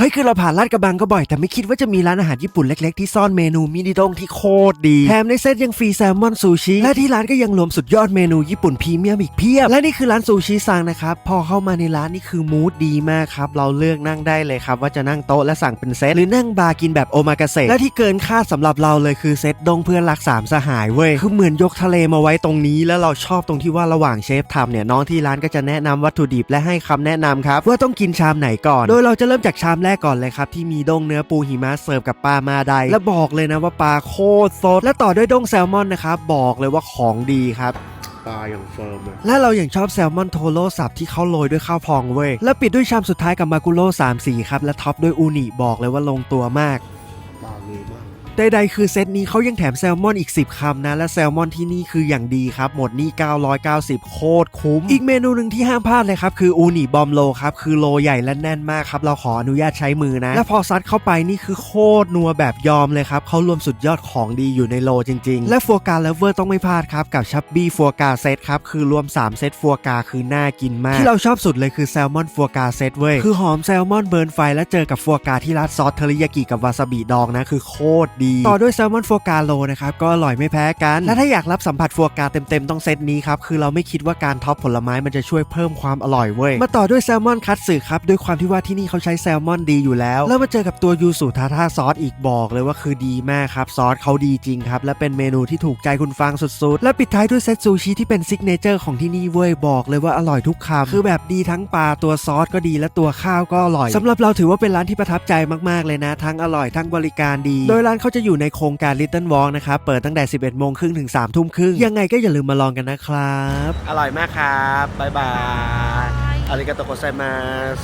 เฮ้ยคือเราผ่านลาดกระบังก็บ่อย แต่ไม่คิดว่าจะมีร้านอาหารญี่ปุ่นเล็ก ๆ ที่ซ่อนเมนูมินิดงที่โคตรดีแถมในเซตยังฟรีแซลมอนซูชิและที่ร้านก็ยังรวมสุดยอดเมนูญี่ปุ่นพรีเมียมอีกเพียบ และนี่คือร้านซูชิซังนะครับพอเข้ามาในร้านนี่คือมูดดีมากครับเราเลือกนั่งได้เลยครับว่าจะนั่งโต๊ะและสั่งเป็นเซตหรือนั่งบาร์กินแบบโอมากาเสะและที่เกินคาดสำหรับเราเลยคือเซตดงเพื่อนรักสามสหายเว้ยคือเหมือนยกทะเลมาไว้ตรงนี้ แล้วเราชอบตรงที่ว่าระหว่างเชฟทำเนี่ยน้องที่ร้านก็จะแนะนำวัตถุดิบและให้คำแนะนำครับว่าต้องกินชามไหนก่อน โดยเราจะเริ่มจากชามแรกก่อนเลยครับที่มีดงเนื้อปูหิมะเสิร์ฟกับปลามาไดและบอกเลยนะว่าปลาโคตรสดและต่อด้วยดงแซลมอนนะครับบอกเลยว่าของดีครับปลาอย่างเฟิร์มเลยและเราอย่างชอบแซลมอนโทโร่สับที่เขาโรยด้วยข้าวพองเว้ยแล้วปิดด้วยชามสุดท้ายกับมากุโร่สามสีครับและท็อปด้วยอูนิบอกเลยว่าลงตัวมาก ใดๆคือเซตนี้เขายังแถมแซลมอนอีก 10 คำนะ และแซลมอนที่นี่คืออย่างดีครับ หมดนี่ 990 โคตรคุ้ม อีกเมนูหนึ่งที่ห้ามพลาดเลยครับ คืออูนิบอมโลครับ คือโลใหญ่และแน่นมากครับ เราขออนุญาตใช้มือนะ และพอซัดเข้าไปนี่คือโคตรนัวแบบยอมเลยครับเขารวมสุดยอดของดีอยู่ในโลจริง ๆ และฟัวกราเลเวอร์ต้องไม่พลาดครับกับชับบี้ฟัวกราเซตครับคือรวม 3 เซตฟัวกราคือน่ากินมาก ที่เราชอบสุดเลยคือแซลมอนฟัวกราเซตเว้ยคือหอมแซลมอนเบิร์นไฟ แล้วเจอกับฟัวกราที่ราดซอสเทอริยากิกับวาซาบิดองนะคือโคตรดี ต่อด้วยแซลมอนฟัวกาโลนะครับก็อร่อยไม่แพ้กัน และถ้าอยากรับสัมผัสฟัวกาเต็มๆต้องเซตนี้ครับคือเราไม่คิดว่าการท็อปผลไม้มันจะช่วยเพิ่มความอร่อยเว้ยมาต่อด้วยแซลมอนคัตสึครับด้วยความที่ว่าที่นี่เขาใช้แซลมอนดีอยู่แล้ว แล้วมาเจอกับตัวยูสุทาทาซอสอีกบอกเลยว่าคือดีมากครับซอสเขาดีจริงครับและเป็นเมนูที่ถูกใจคุณฟังสุดๆ และปิดท้ายด้วยเซตซูชิที่เป็นซิกเนเจอร์ของที่นี่เว้ยบอกเลยว่าอร่อยทุกคำคือแบบดีทั้งปลาตัวซอสก็ดีและตัวข้าวก็อร่อยสำหรับเราถือว่าเป็นร้านที่ประทับใจมากๆเลยนะ ทั้งอร่อยทั้งบริการดี โดยร้านเขาจะอยู่ในโครงการ Little Walk นะครับ เปิดตั้งแต่ 11 โมงครึ่งถึง 3 ทุ่มครึ่ง ยังไงก็อย่าลืมมาลองกันนะครับ อร่อยมากครับ บ๊ายบายอาริกาโตโกไซมาส